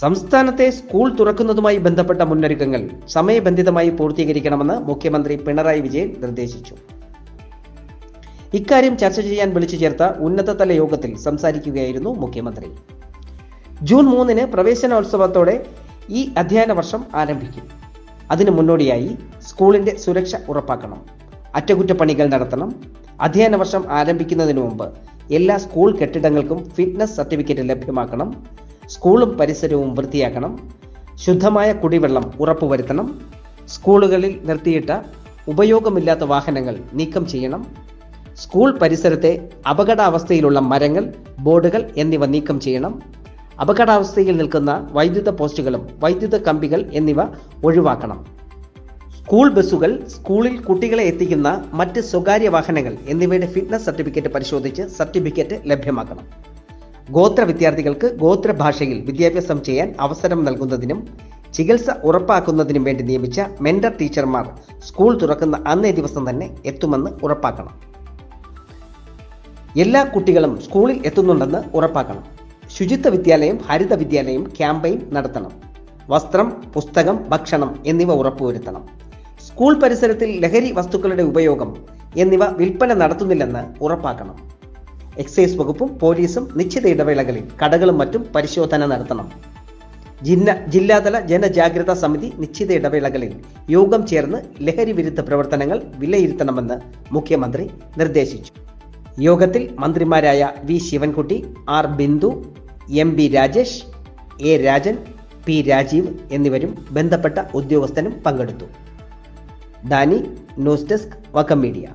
സംസ്ഥാനത്തെ സ്കൂൾ തുറക്കുന്നതുമായി ബന്ധപ്പെട്ട മുന്നൊരുക്കങ്ങൾ സമയബന്ധിതമായി പൂർത്തീകരിക്കണമെന്ന് മുഖ്യമന്ത്രി പിണറായി വിജയൻ നിർദ്ദേശിച്ചു. ഇക്കാര്യം ചർച്ച ചെയ്യാൻ വിളിച്ചു ചേർത്ത ഉന്നതതല യോഗത്തിൽ സംസാരിക്കുകയായിരുന്നു മുഖ്യമന്ത്രി. ജൂൺ മൂന്നിന് പ്രവേശനോത്സവത്തോടെ ഈ അധ്യയന വർഷം ആരംഭിക്കും. അതിനു മുന്നോടിയായി സ്കൂളിന്റെ സുരക്ഷ ഉറപ്പാക്കണം. അറ്റകുറ്റപ്പണികൾ നടത്തണം. അധ്യയന വർഷം ആരംഭിക്കുന്നതിന് മുമ്പ് എല്ലാ സ്കൂൾ കെട്ടിടങ്ങൾക്കും ഫിറ്റ്നസ് സർട്ടിഫിക്കറ്റ് ലഭ്യമാക്കണം. സ്കൂളും പരിസരവും വൃത്തിയാക്കണം. ശുദ്ധമായ കുടിവെള്ളം ഉറപ്പുവരുത്തണം. സ്കൂളുകളിൽ നിർത്തിയിട്ട ഉപയോഗമില്ലാത്ത വാഹനങ്ങൾ നീക്കം ചെയ്യണം. സ്കൂൾ പരിസരത്തെ അപകടാവസ്ഥയിലുള്ള മരങ്ങൾ ബോർഡുകൾ എന്നിവ നീക്കം ചെയ്യണം. അപകടാവസ്ഥയിൽ നിൽക്കുന്ന വൈദ്യുത പോസ്റ്റുകളും വൈദ്യുത കമ്പികൾ എന്നിവ ഒഴിവാക്കണം. സ്കൂൾ ബസ്സുകൾ സ്കൂളിൽ കുട്ടികളെ എത്തിക്കുന്ന മറ്റ് സ്വകാര്യ വാഹനങ്ങൾ എന്നിവയുടെ ഫിറ്റ്നസ് സർട്ടിഫിക്കറ്റ് പരിശോധിച്ച് സർട്ടിഫിക്കറ്റ് ലഭ്യമാക്കണം. ഗോത്ര വിദ്യാർത്ഥികൾക്ക് ഗോത്ര ഭാഷയിൽ വിദ്യാഭ്യാസം ചെയ്യാൻ അവസരം നൽകുന്നതിനും ചികിത്സ ഉറപ്പാക്കുന്നതിനും വേണ്ടി നിയമിച്ച മെന്റർ ടീച്ചർമാർ സ്കൂൾ തുറക്കുന്ന അന്നേ ദിവസം തന്നെ എത്തുമെന്ന് ഉറപ്പാക്കണം. എല്ലാ കുട്ടികളും സ്കൂളിൽ എത്തുന്നുണ്ടെന്ന് ഉറപ്പാക്കണം. ശുചിത്വ വിദ്യാലയം ഹരിത വിദ്യാലയം ക്യാമ്പയിൻ നടത്തണം. വസ്ത്രം പുസ്തകം ഭക്ഷണം എന്നിവ ഉറപ്പുവരുത്തണം. സ്കൂൾ പരിസരത്തിൽ ലഹരി വസ്തുക്കളുടെ ഉപയോഗം എന്നിവ വിൽപ്പന നടത്തുന്നില്ലെന്ന് ഉറപ്പാക്കണം. എക്സൈസ് വകുപ്പും പോലീസും നിശ്ചിത ഇടവേളകളിൽ കടകളും മറ്റും പരിശോധന നടത്തണം. ജില്ല ജില്ലാതല ജനജാഗ്രതാ സമിതി നിശ്ചിത ഇടവേളകളിൽ യോഗം ചേർന്ന് ലഹരി വിരുദ്ധ പ്രവർത്തനങ്ങൾ വിലയിരുത്തണമെന്ന് മുഖ്യമന്ത്രി നിർദ്ദേശിച്ചു. യോഗത്തിൽ മന്ത്രിമാരായ V Sivankutty R Bindu M B Rajesh A Rajan P Rajeev എന്നിവരും ബന്ധപ്പെട്ട ഉദ്യോഗസ്ഥനും പങ്കെടുത്തു. Dani news desk Vakkom media.